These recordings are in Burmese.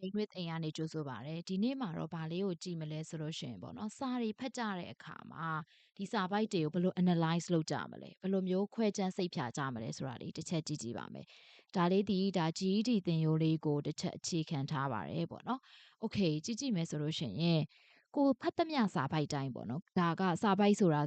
ဂိမ်းဝစ်အိမ်ကနေကြိုဆိုပါရစေဒီနေ့မှာတော့ဗာလေးကိုကြည့်မလဲဆိုလို့ရှိရင်ပေါ့နော်စာတွေဖတ်ကြတဲ့အခါမှာဒီစာပိုက်တွေကိုဘယ်လို analyze လုပ်ကြမလဲဘယ်လိုမျိုးခွဲခြမ်းစိတ်ဖြာကြမလဲဆိုတာလေးတစ်ချက်ကြည့်ကြည့်ပါမယ်ဒါလေးဒီဒါ GED သင်ရိုးလေးကိုတစ်ချက်အခြေခံထားပါတယ်ပေါ့နော် okay ကြည့်ကြည့်မယ်ဆိုလို့ရှိရင်ကိုဖတ်သမျှစာပိုက်တိုင်းပေါ့နော်ဒါကစာပိုက်ဆိုတာ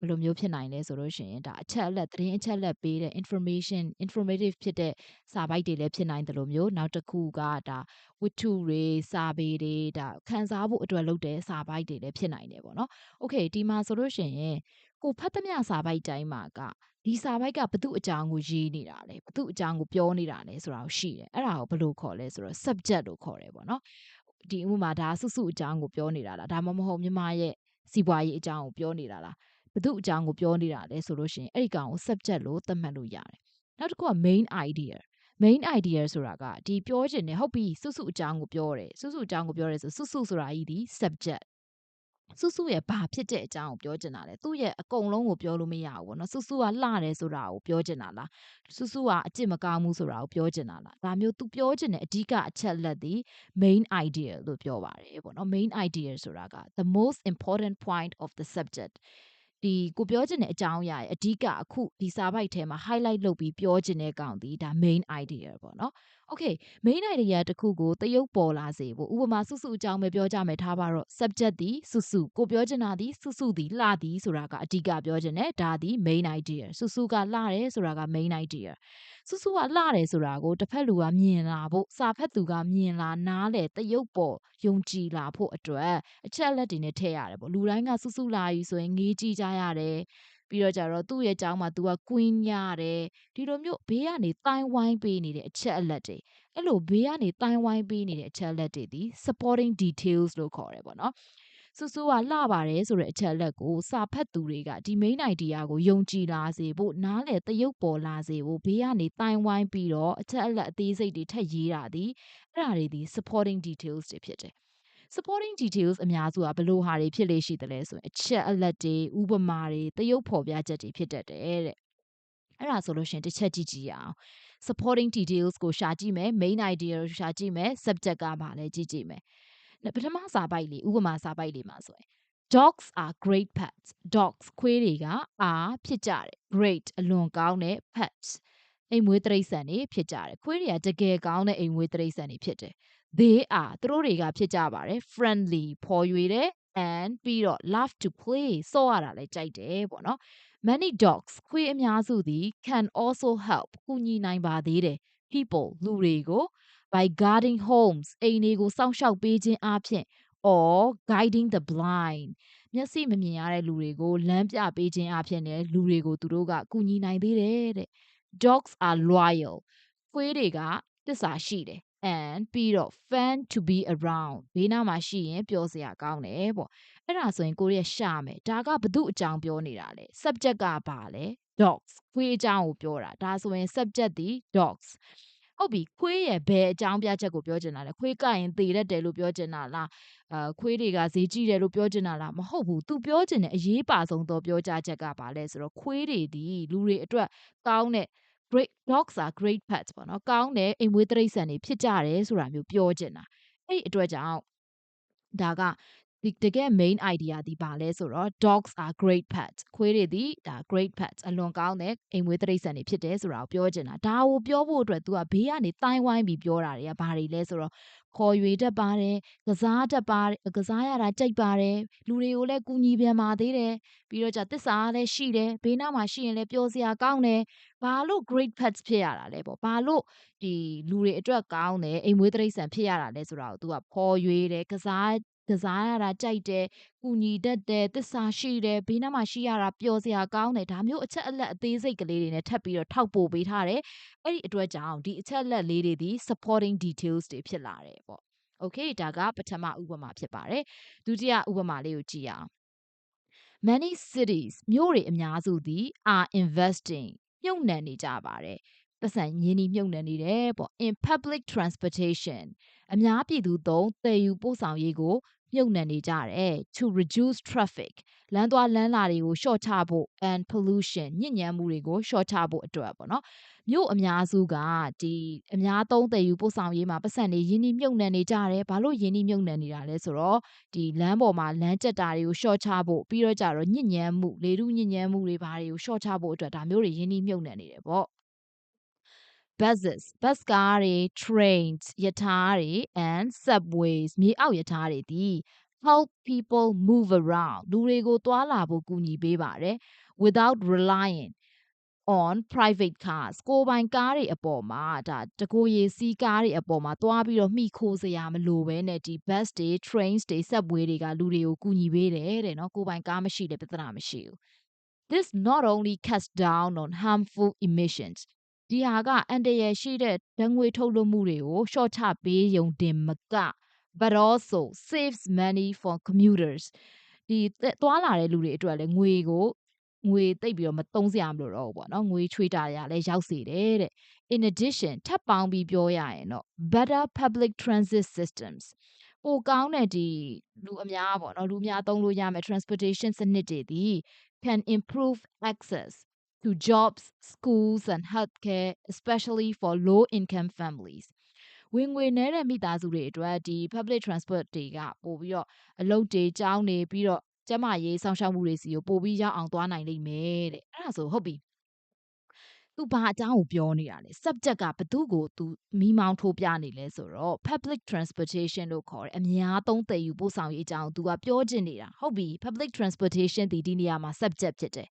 ဘယ်လိုမျိုးဖြစ်နိုင်လဲဆိုလို့ရှိရင်ဒါအချက်အလက်သတင်းအချက်အလက်ပေးတဲ့ information informative ဖြစ်တဲ့စာပိုက်တွေလည်းဖြစ်နိုင်တယ်လို့မျိုးနောက်တစ်ခုကဒါဝတ္ထုတွေစာပေတွေဒါခန်းစားဖို့အတွက်လုပ်တဲ့စာပိုက်တွေလည်းဖြစ်နိုင်တယ်ပေါ့နော်။ Okay ဒီမှာဆိုလို့ရှိရင်ကိုဖတ်သမျှစာပိုက်တိုင်းမှာကဒီစာပိုက်ကဘသူအကြောင်းကိုရေးနေတာလဲဘသူအကြောင်းကိုပြောနေတာလဲဆိုတာကိုရှိတယ်အဲ့ဒါကိုဘယ်လိုခေါ်လဲဆိုတော့ subject လို့ခေါ်တယ်ပေါ့နော်ဒီဥပမာဒါစုစုအကြောင်းကိုပြောနေတာလားဒါမှမဟုတ်မြမရဲ့စီးပွားရေးအကြောင်းကိုပြောနေတာလား ဘသူအကြောင်းကိုပြောနေတာလဲဆိုလို့ရှိရင်အဲ့ဒီကောင်ကို subject လို့သတ်မှတ်လို့ရတယ်နောက်တစ်ခုက main idea main idea ဆိုတာကဒီပြောချင်တယ်ဟုတ်ပြီစုစုအကြောင်းကိုပြောတယ်စုစုအကြောင်းကိုပြောတယ်ဆိုစုစုဆိုတာကြီးဒီ subject စုစုရဲ့ဘာဖြစ်တဲ့အကြောင်းကိုပြောချင်တာလဲသူ့ရဲ့အကုန်လုံးကိုပြောလို့မရဘူးပေါ့နော်စုစုကလှတယ်ဆိုတာကိုပြောချင်တာလားစုစုကအကျင့်မကောင်းဘူးဆိုတာကိုပြောချင်တာလားဒါမျိုးသူပြောချင်တဲ့အဓိကအချက်လက်ဒီ main idea လို့ပြောပါတယ်ပေါ့နော် main idea ဆိုတာက the most important point of the subject ဒီကိုပြောချင်တဲ့အကြောင်းအရာရဲ့အဓိကအခုဒီစာပိုက်ထဲမှာ highlight လုပ်ပြီးပြောချင်တဲ့ကောင်ဒီဒါ main idea ပေါ့နော် okay main idea တခုကိုတရုပ်ပေါ်လာစေဖို့ဥပမာစုစုအကြောင်းပဲပြောကြမယ်ထားပါတော့ subject ဒီစုစုကိုပြောချင်တာဒီစုစုဒီလှသည်ဆိုတာကအဓိကပြောချင်တယ်ဒါဒီ main idea စုစုကလှတယ်ဆိုတာက main idea စုစုကလှတယ်ဆိုတာကိုတစ်ဖက်လူကမြင်လာဖို့စာဖက်သူကမြင်လာနားလေတရုပ်ပေါ်ယုံကြည်လာဖို့အတွက်အချက်လက်တွေနဲ့ထည့်ရတယ်ပေါ့လူတိုင်းကစုစုလာယူဆိုရင်ငေးကြည့်ကြရတယ် ပြီးတော့ကြတော့ သူ့ရဲ့ကျောင်းမှာ तू က queen ရတယ် ဒီလိုမျိုး ဘေးကနေတိုင်းဝိုင်းပေးနေတဲ့ အချက်အလက်တွေ အဲ့လို ဘေးကနေတိုင်းဝိုင်းပေးနေတဲ့ အချက်အလက်တွေဒီ supporting details လို့ခေါ်တယ်ပေါ့နော်ဆူဆူကလှပါတယ်ဆိုတဲ့ အချက်လက်ကို စာဖတ်သူတွေက ဒီ main idea ကို ယုံကြည်လာစေဖို့ နားလေတရုပ်ပေါ်လာစေဖို့ ဘေးကနေတိုင်ဝိုင်းပြီးတော့ အချက်အလက် အသေးစိတ်တွေ ထပ်ရေးတာဒီအဲ့ဒါတွေဒီ supporting details တွေဖြစ်တယ် supporting details အများစုကဘလို့ဟာတွေဖြစ်လေရှိတယ်လဲဆိုရင်အချက်အလက်တွေဥပမာတွေတရုပ်ဖော်ပြချက်တွေဖြစ်တတ်တယ်တဲ့အဲ့ဒါဆိုလို့ရှင်တစ်ချက်ကြည့်ကြည့်အောင် supporting details ကိုရှာကြည့်မယ် main idea ကိုရှာကြည့်မယ် subject ကပါလဲကြည့်ကြည့်မယ်ပထမစာပိုက်လေးဥပမာစာပိုက်လေးမှာဆိုရင် dogs are great pets dogs ခွေးတွေကအာဖြစ်ကြတယ် great အလွန်ကောင်းတဲ့ pets အိမ်မွေးတိရစ္ဆာန်တွေဖြစ်ကြတယ်ခွေးတွေကတကယ်ကောင်းတဲ့အိမ်မွေးတိရစ္ဆာန်တွေဖြစ်တယ် they are သူတို့တွေကဖြစ်ကြပါတယ် friendly ဖော်ရွေတယ် and ပြီးတော့ love to play စော့ရတာလည်းကြိုက်တယ်ပေါ့နော် many dogs ခွေးအများစုသည် can also help ကူညီနိုင်ပါသေးတယ် people လူတွေကို by guarding homes အိမ်တွေကိုစောင့်ရှောက်ပေးခြင်းအပြင် or guiding the blind မျက်စိမမြင်ရတဲ့လူတွေကိုလမ်းပြပေးခြင်းအပြင်လည်းလူတွေကိုသူတို့ကကူညီနိုင်သေးတယ်တဲ့ dogs are loyal ခွေးတွေကတစ္ဆာရှိတယ် and ပြီးတော့ fun to be around ဘေးနားမှာရှိရင်ပျော်စရာကောင်းတယ်ပေါ့အဲ့ဒါဆိုရင်ကိုရဲ့ရှာမယ်ဒါကဘု து အကြောင်းပြောနေတာလေ subject ကဘာလဲ dogs ခွေးအကြောင်းကိုပြောတာဒါဆိုရင် subject ဒီ dogs ဟုတ်ပြီခွေးရဲ့ဘယ်အကြောင်းပြချက်ကိုပြောချင်တာလဲခွေးကရင်သေတတ်တယ်လို့ပြောချင်တာလားအာခွေးတွေကဈေးကြီးတယ်လို့ပြောချင်တာလားမဟုတ်ဘူးသူပြောချင်တဲ့အရေးပါဆုံးသောပြောကြားချက်ကဘာလဲဆိုတော့ခွေးတွေဒီလူတွေအတွက်ကောင်းတဲ့ great dogs are great pets ပေါ့နော်ကောင်းတဲ့အိမ်မွေးတိရစ္ဆာန်တွေဖြစ်ကြတယ်ဆိုတာမျိုးပြောချင်တာအဲ့ဒီအတွက်ကြောင့်ဒါက ဒီတကယ် main idea ဒီပါလဲဆိုတော့ dogs are great pets ခွေးတွေဒီဒါ great pets အလွန်ကောင်းတဲ့အိမ်မွေးတိရစ္ဆာန်တွေဖြစ်တယ်ဆိုတာကိုပြောချင်တာဒါကိုပြောဖို့အတွက် तू ကဘေးကနေတိုင်းဝိုင်းပြီးပြောတာတွေကဘာတွေလဲဆိုတော့ခေါ်ရွေတတ်ပါတယ်ကစားတတ်ပါတယ်ကစားရတာကြိုက်ပါတယ်လူတွေကိုလည်းကူညီပြန်ပါသေးတယ်ပြီးတော့じゃတစ္ဆာလည်းရှိတယ်ဘေးနားမှာရှိရင်လည်းပျော်စရာကောင်းတယ်ဘာလို့ great pets ဖြစ်ရတာလဲပေါ့ဘာလို့ဒီလူတွေအတွက်ကောင်းတယ်အိမ်မွေးတိရစ္ဆာန်ဖြစ်ရတာလဲဆိုတာကို तू ကခေါ်ရွေတယ်ကစား ကစားရတာကြိုက်တယ်ကူညီတတ်တယ်တစ္ဆာရှိတယ်ဘေးနားမှာရှိရတာပျော်စရာကောင်းတယ်ဒါမျိုးအချက်အလက်အသေးစိတ်ကလေးတွေနဲ့ထပ်ပြီးတော့ထောက်ပို့ပေးထားတယ်အဲ့ဒီအတွက်ကြောင့်ဒီအချက်အလက်လေးတွေဒီ supporting details တွေဖြစ်လာတယ်ပေါ့ okay ဒါကပထမဥပမာဖြစ်ပါတယ်ဒုတိယဥပမာလေးကိုကြည့်အောင် many cities မြို့တွေအများစုသည် are investing မြုပ်နှံနေကြပါတယ်ပတ်စံရင်းနှီးမြုပ်နှံနေတယ်ပေါ့ in public transportation အများပြည်သူသုံးသယ်ယူပို့ဆောင်ရေးကို မြုပ်နှံနေကြတယ် to reduce traffic လမ်းသွားလမ်းလာတွေကို short ချဖို့ and pollution ညစ်ညမ်းမှုတွေကို short ချဖို့အတွက်ပေါ့နော်မြို့အများစုကဒီအများသုံးသယ်ယူပို့ဆောင်ရေးမှာပတ်စံနေရင်းနှီးမြုပ်နှံနေကြတယ်ဘာလို့ရင်းနှီးမြုပ်နှံနေတာလဲဆိုတော့ဒီလမ်းပေါ်မှာလမ်းကျက်တာတွေကို short ချဖို့ပြီးတော့ကြတော့ညစ်ညမ်းမှုလေထုညစ်ညမ်းမှုတွေဘာတွေကို short ချဖို့အတွက်ဒါမျိုးတွေရင်းနှီးမြုပ်နှံနေတယ်ပေါ့ buses bus ကားတွေ trains ယထာတွေ and subways မြေအောက်ယထာတွေဒီ help people move around လူတွေကိုသွားလာဖို့ကူညီပေးပါတယ် without relying on private cars ကိုယ်ပိုင်ကားတွေအပေါ်မှာဒါတကိုယ်ရည်စီးကားတွေအပေါ်မှာသွားပြီးတော့မှီခိုစရာမလိုဘဲနဲ့ဒီ bus တွေ trains တွေ subway တွေကလူတွေကိုကူညီပေးတယ်တဲ့နော်ကိုယ်ပိုင်ကားမရှိတဲ့ပြဿနာမရှိဘူး this not only cuts down on harmful emissions ဒီဟာကအန်တရယ်ရှိတဲ့ဓာတ်ငွေထုတ်လွှတ်မှုတွေကို short ချပေးယုံတင်မက but also saves money for commuters ဒီသွားလာတဲ့လူတွေအတွက်လည်းငွေကိုငွေတိတ်ပြီးတော့မသုံးစရာမလိုတော့ဘူးပေါ့နော်ငွေချွေတာရလည်းရောက်စေတယ်တဲ့ in addition ထပ်ပေါင်းပြီးပြောရရင်တော့ better public transit systems ပိုကောင်းတဲ့ဒီလူအများပေါ့နော်လူအများသုံးလို့ရမယ် transportation စနစ်တွေဒီ can improve access to jobs, schools and healthcare especially for low income families ဝင်ငွေနည်းတဲ့မိသားစုတွေအတွက်ဒီ public transport တွေကပို့ပြီးတော့အလုပ်တွေကြောင်းနေပြီးတော့ကျမရေးဆောင်ရှောက်မှုတွေစီကိုပို့ပြီးရောက်အောင်သွားနိုင်လိမ့်မယ်တဲ့အဲ့ဒါဆိုဟုတ်ပြီသူဘာအကြောင်းကိုပြောနေတာလဲ subject ကဘသူ့ကိုသူမိမောင်းထိုးပြနေလဲဆိုတော့ public transportation လို့ခေါ်တယ်အများသုံးသယ်ယူပို့ဆောင်ရေးအကြောင်းသူကပြောချင်နေတာဟုတ်ပြီ public transportation ဒီဒီနေရာမှာ subject ဖြစ်တယ်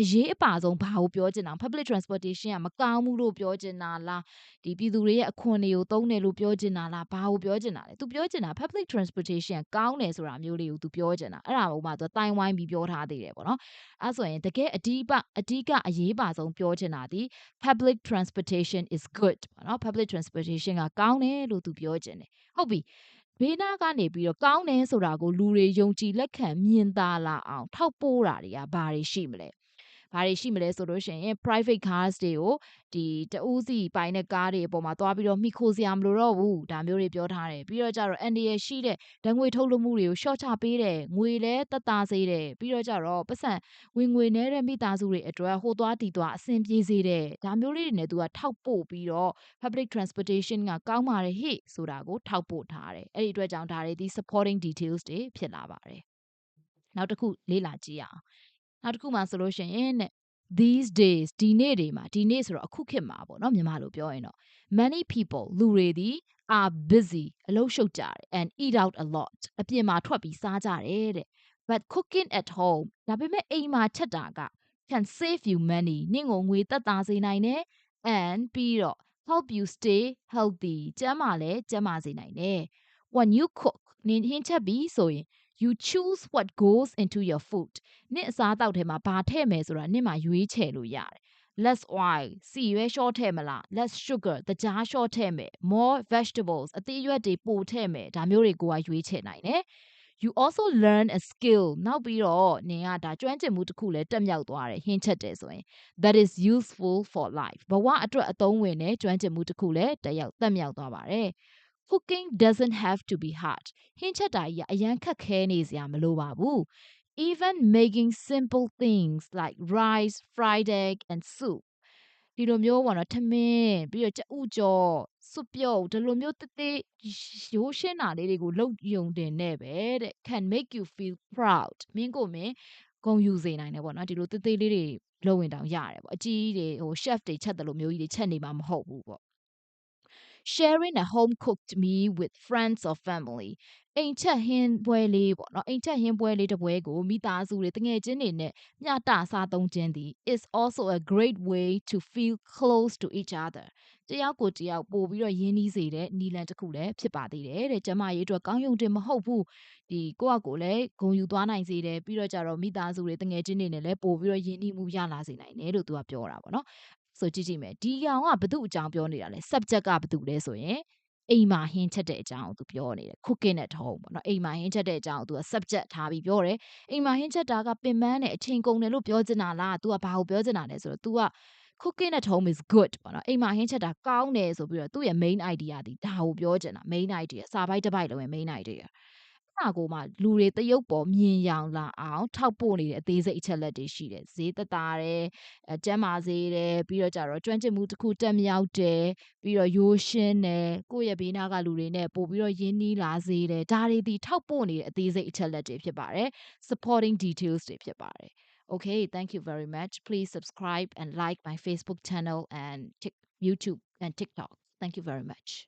အရေးအပါဆုံးဘာကိုပြောချင်တာ public transportation ကမကောင်းဘူးလို့ပြောချင်တာလားဒီပြည်သူတွေရဲ့အခွင့်အရေးကိုသုံးတယ်လို့ပြောချင်တာလားဘာကိုပြောချင်တာလဲ तू ပြောချင်တာ public transportation ကောင်းတယ်ဆိုတာမျိုးလေးကို तू ပြောချင်တာအဲ့ဒါကိုမှ तू တိုင်ဝိုင်းပြီးပြောထားသေးတယ်ပေါ့နော်အဲ့ဆိုရင်တကယ်အဓိကအဓိကအရေးပါဆုံးပြောချင်တာဒီ public transportation is good ပေါ့နော် public transportation ကကောင်းတယ်လို့ तू ပြောချင်တယ်ဟုတ်ပြီဘေးနားကနေပြီးတော့ကောင်းတယ်ဆိုတာကိုလူတွေယုံကြည်လက်ခံမြင်သာလာအောင်ထောက်ပို့တာတွေကဘာတွေရှိမလဲ ဘာတွေရှိမလဲဆိုလို့ရှိရင် private cars တွေကိုဒီတဦးစီပိုင်တဲ့ကားတွေအပေါ်မှာသွားပြီးတော့မိခိုစရာမလိုတော့ဘူးဒါမျိုးတွေပြောထားတယ်ပြီးတော့ကြတော့ NDA ရှိတဲ့ဓာတ်ငွေထုတ်လုပ်မှုတွေကို short ချပေးတယ်ငွေလည်းတက်တာစေတယ်ပြီးတော့ကြတော့ပတ်စံဝင်ငွေနဲ့တဲ့မိသားစုတွေအတွက်ဟိုသွားတီသွားအဆင်ပြေစေတယ်ဒါမျိုးလေးတွေနဲ့သူကထောက်ပို့ပြီးတော့ public transportation ကကောင်းပါတယ်ဟိဆိုတာကိုထောက်ပို့ထားတယ်အဲ့ဒီအတွက်ကြောင့်ဒါတွေဒီ supporting details တွေဖြစ်လာပါတယ်နောက်တစ်ခုလေ့လာကြည့်ရအောင် နောက်တစ်ခုမှဆိုလို့ရှိရင်တဲ့ these days ဒီနေ့တွေမှာဒီနေ့ဆိုတော့အခုခေတ်မှာပေါ့နော်မြန်မာလိုပြောရင်တော့ many people လူတွေဒီ are busy အလုပ်ရှုပ်ကြတယ် and eat out a lot အပြင်မှာထွက်ပြီးစားကြတယ်တဲ့ but cooking at home ဒါပေမဲ့အိမ်မှာချက်တာက can save you money နင့်ကိုငွေသက်သာစေနိုင်တယ် and ပြီးတော့ help you stay healthy ကျန်းမာလဲကျန်းမာစေနိုင်တယ် when you cook နင်ဟင်းချက်ပြီးဆိုရင် you choose what goes into your food နင့်အစားအသောက်ထဲမှာဘာထည့်မယ်ဆိုတာနင့်မှာရွေးချယ်လို့ရတယ် less oil စီရွဲ short ထည့်မလား less sugar တကြား short ထည့်မယ် more vegetables အသီးအရွက်တွေပိုထည့်မယ်ဒါမျိုးတွေကိုကရွေးချယ်နိုင်တယ် you also learn a skill နောက်ပြီးတော့နင်ကဒါကျွမ်းကျင်မှုတစ်ခုလည်းတက်မြောက်သွားတယ်ဟင်းချက်တယ်ဆိုရင် that is useful for life ဘဝအတွက်အသုံးဝင်တဲ့ကျွမ်းကျင်မှုတစ်ခုလည်းတက်ရောက်တက်မြောက်သွားပါတယ် cooking doesn't have to be hard ဟင်းချက်တာကြီးကအရန်ခက်ခဲနေစရာမလိုပါဘူး even making simple things like rice fried egg and soup ဒီလိုမျိုးပေါ့နော်ထမင်းပြီးတော့ကြက်ဥကြော်စွပ်ပြုတ်ဒီလိုမျိုးတသေးရိုးရှင်းတာလေးတွေကိုလုပ်ယုံတင်နေပဲတဲ့ can make you feel proud မင်းကိုမင်းဂုဏ်ယူစေနိုင်တယ်ပေါ့နော်ဒီလိုတသေးလေးတွေလုပ်ဝင်တောင်ရတယ်ပေါ့အကြီးတွေဟို chef တွေချက်တယ်လို့မျိုးကြီးတွေချက်နေမှာမဟုတ်ဘူးပေါ့ sharing a home cooked meal with friends or family အိမ်ချက်ဟင်းပွဲလေးပေါ့နော်အိမ်ချက်ဟင်းပွဲလေးတစ်ပွဲကိုမိသားစုတွေတငယ်ချင်းတွေနဲ့မျှတစားသုံးခြင်းသည် is also a great way to feel close to each other တယောက်ကိုတယောက်ပို့ပြီးတော့ယဉ်နီးစေတဲ့နီလန်တစ်ခုလည်းဖြစ်ပါသေးတယ်တဲ့ကျမရေးအတွက်ကောင်းယုံတင်မဟုတ်ဘူးဒီကိုယ့်အကိုလည်းဂုံယူသွားနိုင်စေတယ်ပြီးတော့ကြတော့မိသားစုတွေတငယ်ချင်းတွေနဲ့လည်းပို့ပြီးတော့ယဉ်နီးမှုရလာစေနိုင်တယ်လို့သူကပြောတာပေါ့နော် ဆိုကြည့်ကြည့်မယ်ဒီကောင်ကဘသူ့အကြောင်းပြောနေတာလဲ subject ကဘသူလဲဆိုရင်အိမ်မှာဟင်းချက်တဲ့အကြောင်းကိုသူပြောနေတယ် cooking at home ပေါ့နော်အိမ်မှာဟင်းချက်တဲ့အကြောင်းကိုသူက subject ထားပြီးပြောတယ်အိမ်မှာဟင်းချက်တာကပင်ပန်းနဲ့အချိန်ကုန်တယ်လို့ပြောချင်တာလား तू ကဘာကိုပြောချင်တာလဲဆိုတော့ तू က cooking at home is good ပေါ့နော်အိမ်မှာဟင်းချက်တာကောင်းတယ်ဆိုပြီးတော့သူ့ရဲ့ main idea ဒီဒါကိုပြောချင်တာ main idea စာပိုက်တစ်ပိုက်လုံးရဲ့ main idea စာကိုမှလူတွေတရုပ်ပေါ်မြင်ယောင်လာအောင် ထောက်ပို့နေတဲ့အသေးစိတ်အချက်လက်တွေရှိတယ်ဈေးသက်သာတယ်အဲကျမ်းမာစေတယ်ပြီးတော့ကြတော့ကျွမ်းကျင်မှုတစ်ခုတက်မြောက်တယ်ပြီးတော့ရိုးရှင်းတယ်ကိုယ့်ရဲ့ဘေးနားကလူတွေနဲ့ပို့ပြီးတော့ရင်းနှီးလာစေတယ်ဒါတွေဒီထောက်ပို့နေတဲ့အသေးစိတ်အချက်လက်တွေဖြစ်ပါတယ် supporting details တွေဖြစ်ပါတယ် Okay, thank you very much. Please subscribe and like my Facebook channel and Tik- YouTube and TikTok. Thank you very much.